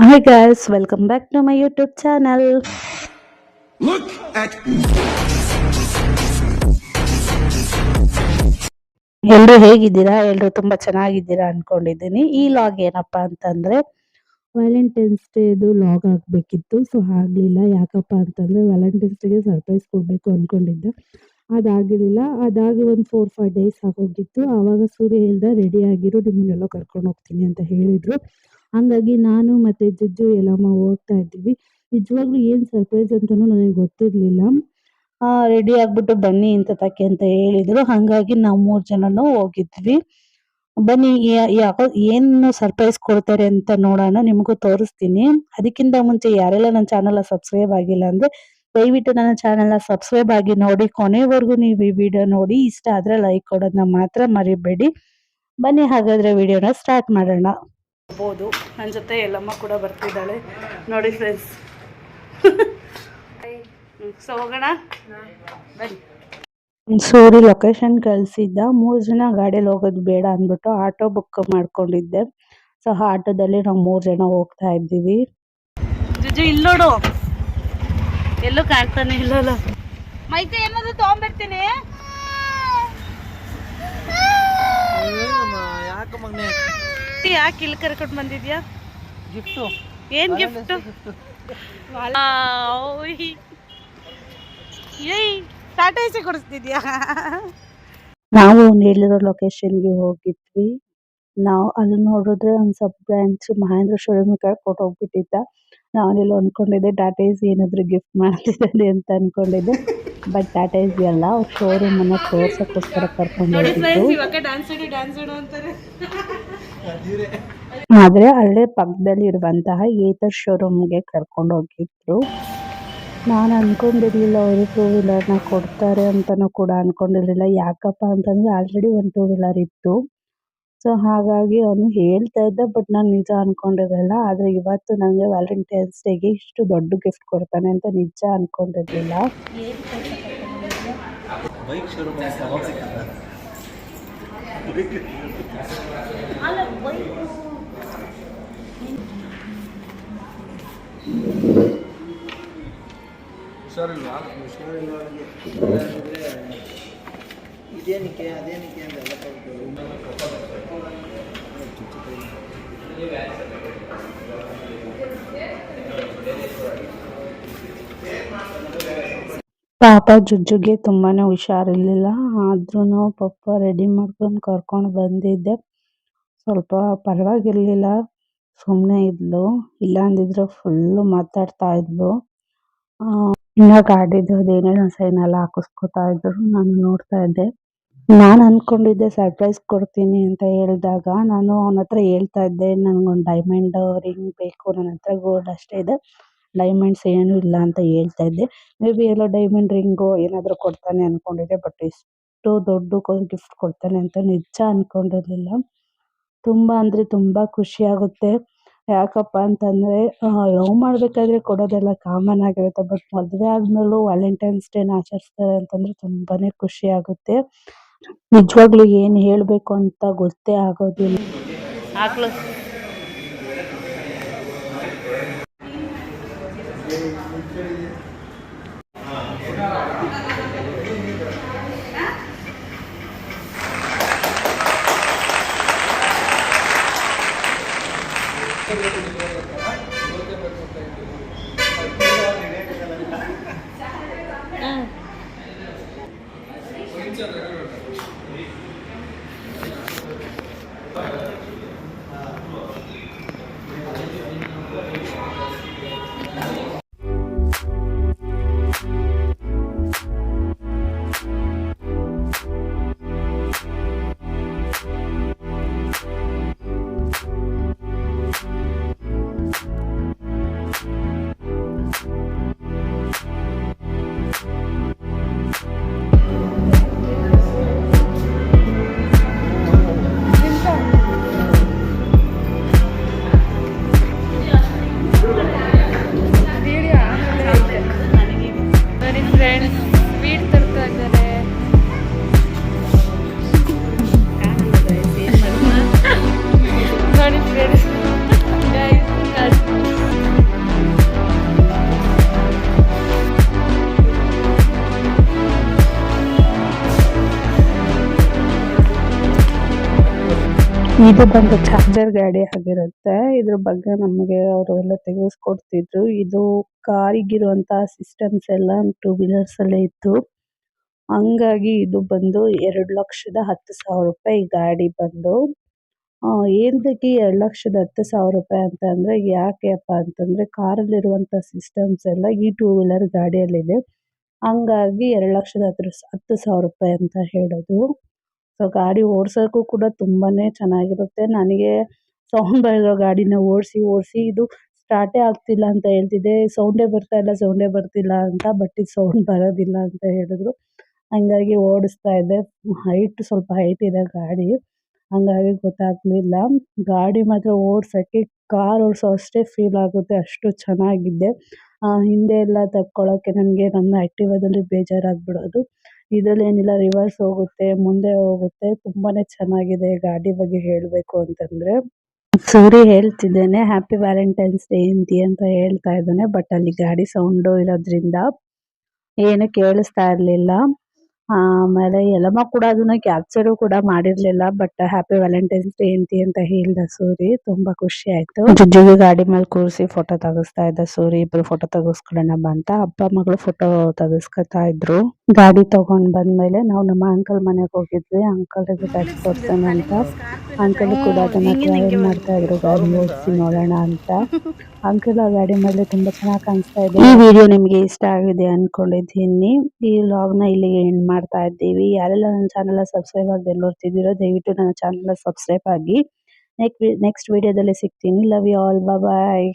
Hi guys, welcome back to my YouTube channel. Look at ಎಲ್ರು ಹೇಗಿದ್ದೀರಾ? ಎಲ್ಲರೂ ತುಂಬಾ ಚೆನ್ನಾಗಿದ್ದೀರಾ ಅನ್ಕೊಂಡಿದ್ದೀನಿ. ಈ ಲಾಗ್ ಏನಪ್ಪ ಅಂತಂದ್ರೆ ವ್ಯಾಲೆಂಟೈನ್ಸ್ ಡೇದು ಲಾಗ್ ಆಗ್ಬೇಕಿತ್ತು ಸೊ ಆಗಲಿಲ್ಲ. ಯಾಕಪ್ಪ ಅಂತಂದ್ರೆ ವ್ಯಾಲೆಂಟೈನ್ಸ್ ಡೇಗೆ ಸರ್ಪ್ರೈಸ್ ಕೊಡ್ಬೇಕು ಅನ್ಕೊಂಡಿದ್ದೆ. ಅದಾಗಿರಲಿಲ್ಲ ಅದಾಗಿ ಒಂದು ಫೋರ್ ಫೈವ್ ಡೇಸ್ ಆಗೋಗಿತ್ತು. ಆವಾಗ ಸೂರ್ಯ ಹೇಳ್ದ ರೆಡಿ ಆಗಿರು ನಿಮ್ಮನ್ನೆಲ್ಲ ಕರ್ಕೊಂಡು ಹೋಗ್ತೀನಿ ಅಂತ ಹೇಳಿದ್ರು. ಹಂಗಾಗಿ ನಾನು ಮತ್ತೆ ಜುಜ್ಜು ಎಲ್ಲಮ್ಮ ಹೋಗ್ತಾ ಇದ್ದೀವಿ. ನಿಜವಾಗ್ಲೂ ಏನು ಸರ್ಪ್ರೈಸ್ ಅಂತಾನು ನನಗೆ ಗೊತ್ತಿರಲಿಲ್ಲ. ರೆಡಿ ಆಗ್ಬಿಟ್ಟು ಬನ್ನಿ ಇಂಥದಕ್ಕೆ ಅಂತ ಹೇಳಿದ್ರು. ಹಂಗಾಗಿ ನಾವು ಮೂರು ಜನನು ಹೋಗಿದ್ವಿ. ಬನ್ನಿ ಯಾಕೋ ಏನು ಸರ್ಪ್ರೈಸ್ ಕೊಡ್ತಾರೆ ಅಂತ ನೋಡೋಣ, ನಿಮಗೂ ತೋರಿಸ್ತೀನಿ. ಅದಕ್ಕಿಂತ ಮುಂಚೆ ಯಾರೆಲ್ಲ ನನ್ನ ಚಾನಲ್ ಸಬ್ಸ್ಕ್ರೈಬ್ ಆಗಿಲ್ಲ ಅಂದ್ರೆ, ದಯವಿಟ್ಟು ನನ್ನ ಚಾನಲ್ ಸಬ್ಸ್ಕ್ರೈಬ್ ಆಗಿ ನೋಡಿ. ಕೊನೆವರೆಗೂ ನೀವು ಈ ವಿಡಿಯೋ ನೋಡಿ. ಇಷ್ಟ ಆದ್ರೆ ಲೈಕ್ ಕೊಡೋದನ್ನ ಮಾತ್ರ ಮರಿಬೇಡಿ. ಬನ್ನಿ, ಹಾಗಾದ್ರೆ ವಿಡಿಯೋನ ಸ್ಟಾರ್ಟ್ ಮಾಡೋಣ. ಬೋದು ನನ್ನ ಜೊತೆ ಎಲ್ಲಮ್ಮ ಕೂಡ ಬರ್ತಿದ್ದಾಳೆ. ನೋಡಿ ಫ್ರೆಂಡ್ಸ್ ಸೊ ಹೋಗೋಣ? ಸೂರಿ ಲೊಕೇಶನ್ ಕಳಿಸಿದ್ದ. ಮೂರು ಜನ ಗಾಡಿಯಲ್ಲಿ ಹೋಗೋದು ಬೇಡ ಅಂದ್ಬಿಟ್ಟು ಆಟೋ ಬುಕ್ ಮಾಡ್ಕೊಂಡಿದ್ದೆ. ಸೊ ಆಟೋದಲ್ಲಿ ನಾವು ಮೂರು ಜನ ಹೋಗ್ತಾ ಇದ್ದೀವಿ. ಜುಜು ಇಲ್ಲಿ ನೋಡು. ಎಲ್ಲೂ ಕಾಣ್ತಾನೆ ಇಲ್ಲಲ್ಲ. ಮೈತೆ ಏನಾದ್ರು ತಗೊಂಡ್ಬಿಡ್ತೀನಿ ಯಾಕೆ ಮಗನೆ ಯಾಕೆ ಇಲ್ಲಿ ಕರ್ಕೊಂಡು ಬಂದಿದ್ಯಾ? ಗಿಫ್ಟು ಏನ್ ಗಿಫ್ಟ್ ಏಯ್ ಟಾಟಾ ಎಸಿ ಕೊಡಿಸ್ತಿದ್ಯಾ? ನಾವು ಹೇಳಿರೋ ಲೊಕೇಶನ್ಗೆ ಹೋಗಿದ್ವಿ. ನಾವು ಅಲ್ಲಿ ನೋಡಿದ್ರೆ ಒಂದು ಸಬ್ ಬ್ರಾಂಚ್ ಮಹೇಂದ್ರ ಶೋರೂಮ್ ಕರ್ಕೊಂಡು ಹೋಗ್ಬಿಟ್ಟಿದ್ದ. ನಾನೆಲ್ಲ ಅನ್ಕೊಂಡಿದ್ದೆ ಟಾಟಾ ಎಸಿ ಏನಾದ್ರು ಗಿಫ್ಟ್ ಮಾಡ್ತಿದ್ದೆ ಅಂತ ಅನ್ಕೊಂಡಿದ್ದೆ. ಬಟ್ ಟಾಟಾ ಎಸಿ ಅಲ್ಲ ಅವ್ರ ಶೋರೂಮ್ ಅನ್ನ ತೋರ್ಸಕ್ಕೋಸ್ಕರ ಕರ್ಕೊಂಡು ಹೋಗಿದ್ದು. ಆದ್ರೆ ಅಲ್ಲೇ ಪಕ್ಕದಲ್ಲಿ ಇರುವಂತಹ ಏತರ್ ಶೋರೂಮ್ಗೆ ಕರ್ಕೊಂಡು ಹೋಗಿದ್ರು. ನಾನು ಅನ್ಕೊಂಡಿರ್ಲಿಲ್ಲ, ಅವರು ಟೂ ವೀಲರ್ನ ಕೊಡ್ತಾರೆ ಅಂತಾನೂ ಕೂಡ ಅನ್ಕೊಂಡಿರ್ಲಿಲ್ಲ. ಯಾಕಪ್ಪ ಅಂತಂದ್ರೆ ಆಲ್ರೆಡಿ ಒಂದು ಟೂ ವೀಲರ್ ಇತ್ತು. ಸೊ ಹಾಗಾಗಿ ಅವನು ಹೇಳ್ತಾ ಇದ್ದ ಬಟ್ ನಾನು ನಿಜ ಅನ್ಕೊಂಡಿರಲಿಲ್ಲ. ಆದ್ರೆ ಇವತ್ತು ನನಗೆ ವ್ಯಾಲೆಂಟೈನ್ಸ್ ಡೇಗೆ ಇಷ್ಟು ದೊಡ್ಡ ಗಿಫ್ಟ್ ಕೊಡ್ತಾನೆ ಅಂತ ನಿಜ ಅನ್ಕೊಂಡಿರ್ಲಿಲ್ಲ. ಬೈಕ್ ಶೋರೂಮ್ ಯಾವಾಗ ಸಿಕ್ಕಲ್ಲ ಇದೇನಿಕೆ ಅದೇನಿಕೆ ಅಂತ ಎಲ್ಲ ಪಾಪ ಜುಜ್ಜುಗೆ ತುಂಬಾನೇ ಹುಷಾರಿರ್ಲಿಲ್ಲ. ಆದ್ರೂ ಪಾಪ ರೆಡಿ ಮಾಡ್ಕೊಂಡು ಕರ್ಕೊಂಡು ಬಂದಿದ್ದೆ. ಸ್ವಲ್ಪ ಪರವಾಗಿರ್ಲಿಲ್ಲ. ಸುಮ್ಮನೆ ಇದ್ಲು. ಇಲ್ಲ ಅಂದಿದ್ರೆ ಫುಲ್ಲು ಮಾತಾಡ್ತಾ ಇದ್ಲು. ಇನ್ನ ಗಾಡಿದು ಅದೇನೇನೋ ಸೈನ್ ಎಲ್ಲ ಹಾಕಿಸ್ಕೊತಾ ಇದ್ರು, ನಾನು ನೋಡ್ತಾ ಇದ್ದೆ. ನಾನು ಅನ್ಕೊಂಡಿದ್ದೆ ಸರ್ಪ್ರೈಸ್ ಕೊಡ್ತೀನಿ ಅಂತ ಹೇಳಿದಾಗ, ನಾನು ಅವನ ಹತ್ರ ಹೇಳ್ತಾ ಇದ್ದೆ ನನಗೊಂದು ಡೈಮಂಡ್ ರಿಂಗ್ ಬೇಕು ನನ್ನ ಹತ್ರ ಗೋಲ್ಡ್ ಅಷ್ಟೇ ಇದೆ ಡೈಮಂಡ್ಸ್ ಏನು ಇಲ್ಲ ಅಂತ ಹೇಳ್ತಾ ಇದ್ದೆ. ಮೇ ಬಿ ಎಲ್ಲೋ ಡೈಮಂಡ್ ರಿಂಗು ಏನಾದ್ರು ಕೊಡ್ತಾನೆ ಅನ್ಕೊಂಡಿದ್ದೆ ಬಟ್ ಇಷ್ಟು ದೊಡ್ಡ ಗಿಫ್ಟ್ ಕೊಡ್ತಾನೆ ಅಂತ ನಿಜ ಅನ್ಕೊಂಡಿರ್ಲಿಲ್ಲ. ತುಂಬಾ ಅಂದ್ರೆ ತುಂಬಾ ಖುಷಿ ಆಗುತ್ತೆ. ಯಾಕಪ್ಪ ಅಂತಂದರೆ ಲವ್ ಮಾಡಬೇಕಾದ್ರೆ ಕೊಡೋದೆಲ್ಲ ಕಾಮನ್ ಆಗಿರುತ್ತೆ. ಬಟ್ ಮದುವೆ ಆದಮೇಲೂ ವ್ಯಾಲೆಂಟೈನ್ಸ್ ಡೇನ ಆಚರಿಸ್ತಾರೆ ಅಂತಂದರೆ ತುಂಬಾ ಖುಷಿಯಾಗುತ್ತೆ ನಿಜವಾಗ್ಲೂ ಏನು ಹೇಳಬೇಕು ಅಂತ ಗೊತ್ತೇ ಆಗೋದಿಲ್ಲ. ಹಾಕ್ಲು. ಇದು ಬಂದು ಚಾರ್ಜರ್ ಗಾಡಿ ಆಗಿರುತ್ತೆ. ಇದ್ರ ಬಗ್ಗೆ ನಮಗೆ ಅವರು ಎಲ್ಲ ತೆಗೆಸ್ಕೊಡ್ತಿದ್ರು. ಇದು ಕಾರಿಗಿರುವಂತಹ ಸಿಸ್ಟಮ್ಸ್ ಎಲ್ಲ ಟೂ ವೀಲರ್ಸ್ ಅಲ್ಲೇ ಇತ್ತು. ಹಂಗಾಗಿ ಇದು ಬಂದು ಎರಡು ಲಕ್ಷದ ಹತ್ತು ಸಾವಿರ ರೂಪಾಯಿ ಗಾಡಿ ಬಂದು. ಏನಕ್ಕೆ ಎರಡು ಲಕ್ಷದ ಹತ್ತು ಸಾವಿರ ರೂಪಾಯಿ ಅಂತ ಅಂದ್ರೆ ಯಾಕೆಪ್ಪ ಅಂತಂದ್ರೆ ಕಾರಲ್ಲಿರುವಂತ ಸಿಸ್ಟಮ್ಸ್ ಎಲ್ಲ ಈ ಟೂ ವೀಲರ್ ಗಾಡಿಯಲ್ಲಿದೆ. ಹಂಗಾಗಿ ಎರಡು ಲಕ್ಷದ ಹತ್ತು ಹತ್ತು ಸಾವಿರ ರೂಪಾಯಿ ಅಂತ ಹೇಳೋದು. ಸೊ ಗಾಡಿ ಓಡ್ಸೋಕ್ಕೂ ಕೂಡ ತುಂಬಾನೇ ಚೆನ್ನಾಗಿರುತ್ತೆ. ನನಗೆ ಸೌಂಡ್ ಬರೋ ಗಾಡಿನ ಓಡಿಸಿ ಓಡಿಸಿ ಇದು ಸ್ಟಾರ್ಟೇ ಆಗ್ತಿಲ್ಲ ಅಂತ ಹೇಳ್ತಿದ್ದೆ. ಸೌಂಡೇ ಬರ್ತಾ ಇಲ್ಲ ಸೌಂಡೇ ಬರ್ತಿಲ್ಲ ಅಂತ ಬಟ್ ಇದು ಸೌಂಡ್ ಬರೋದಿಲ್ಲ ಅಂತ ಹೇಳಿದ್ರು. ಹಂಗಾಗಿ ಓಡಿಸ್ತಾ ಇದ್ದೆ. ಹೈಟ್ ಸ್ವಲ್ಪ ಹೈಟ್ ಇದೆ ಗಾಡಿ. ಹಂಗಾಗಿ ಗೊತ್ತಾಗ್ಲಿಲ್ಲ. ಗಾಡಿ ಮಾತ್ರ ಓಡ್ಸಕ್ಕೆ ಕಾರ್ ಓಡಿಸೋ ಅಷ್ಟೇ ಫೀಲ್ ಆಗುತ್ತೆ, ಅಷ್ಟು ಚೆನ್ನಾಗಿದೆ. ಹಿಂದೆ ಎಲ್ಲ ತಕ್ಕೊಳ್ಳೋಕ್ಕೆ ನನಗೆ ನನ್ನ ಆಕ್ಟಿವಾದಲ್ಲಿ ಬೇಜಾರಾಗ್ಬಿಡೋದು. ಇದ್ರಲ್ಲಿ ಏನಿಲ್ಲ ರಿವರ್ಸ್ ಹೋಗುತ್ತೆ, ಮುಂದೆ ಹೋಗುತ್ತೆ, ತುಂಬಾನೇ ಚೆನ್ನಾಗಿದೆ ಗಾಡಿ ಬಗ್ಗೆ ಹೇಳಬೇಕು ಅಂತಂದ್ರೆ. ಸೂರಿ ಹೇಳ್ತಿದ್ದೇನೆ ಹ್ಯಾಪಿ ವ್ಯಾಲೆಂಟೈನ್ಸ್ ಡೇ ಇಂತಿ ಅಂತ ಹೇಳ್ತಾ ಇದ್ದಾನೆ ಬಟ್ ಅಲ್ಲಿ ಗಾಡಿ ಸೌಂಡ್ ಇರೋದ್ರಿಂದ ಏನು ಕೇಳಿಸ್ತಾ ಇರ್ಲಿಲ್ಲ. ಆಮೇಲೆ ಎಲ್ಲಮ್ಮ ಕೂಡ ಅದನ್ನ ಕ್ಯಾಪ್ಚರ್ ಕೂಡ ಮಾಡಿರ್ಲಿಲ್ಲ ಬಟ್ ಹ್ಯಾಪಿ ವ್ಯಾಲೆಂಟೈನ್ಸ್ ಡೇ ಇಂತಿ ಅಂತ ಹೇಳ್ದ ಸೂರಿ, ತುಂಬಾ ಖುಷಿ ಆಯ್ತು. ಜುಜ್ಜುಗೆ ಗಾಡಿ ಮೇಲೆ ಕೂರಿಸಿ ಫೋಟೋ ತೆಗಿಸ್ತಾ ಇದ್ದ ಸೂರಿ, ಇಬ್ರು ಫೋಟೋ ತೆಗಿಸ್ಕೊಳ್ಳೋಣ ಅಂತ, ಅಪ್ಪ ಮಗಳು ಫೋಟೋ ತೆಗಿಸ್ಕೊತಾ ಇದ್ರು. ಗಾಡಿ ತಗೊಂಡ್ ಬಂದ್ಮೇಲೆ ನಾವು ನಮ್ಮ ಅಂಕಲ್ ಮನೆಗೆ ಹೋಗಿದ್ವಿ. ಅಂಕಲ್ ಗಾಡಿ ಕೊಡ್ತಾನೆ ಅಂತ. ಅಂಕಲ್ ಕೂಡ ಅದನ್ನ ಟ್ರಾವೆಲ್ ಮಾಡ್ತಾ ಇದ್ರು. ಗಾಡಿ ಓಡಿಸಿ ನೋಡೋಣ ಅಂತ. ಅಂಕಲ್ ಆ ಗಾಡಿ ಮೇಲೆ ತುಂಬಾ ಚೆನ್ನಾಗಿ ಕಾಣಿಸ್ತಾ ಇದೆ. ಈ ವಿಡಿಯೋ ನಿಮ್ಗೆ ಇಷ್ಟ ಆಗಿದೆ ಅನ್ಕೊಂಡಿದ್ದೀನಿ. ಈ ವ್ಲಾಗ್ನ ಇಲ್ಲಿಗೆ ಎಂಡ್ ಮಾಡ್ತಾ ಇದ್ದೀವಿ. ಯಾರೆಲ್ಲ ನನ್ನ ಚಾನೆಲ್ ಸಬ್ಸ್ಕ್ರೈಬ್ ಆಗದೆ ನೋಡ್ತಿದ್ದೀರೋ, ದಯವಿಟ್ಟು ನನ್ನ ಚಾನೆಲ್ ಸಬ್ಸ್ಕ್ರೈಬ್ ಆಗಿ. ನೆಕ್ಸ್ಟ್ ವಿಡಿಯೋದಲ್ಲಿ ಸಿಗ್ತೀನಿ. Love you all bye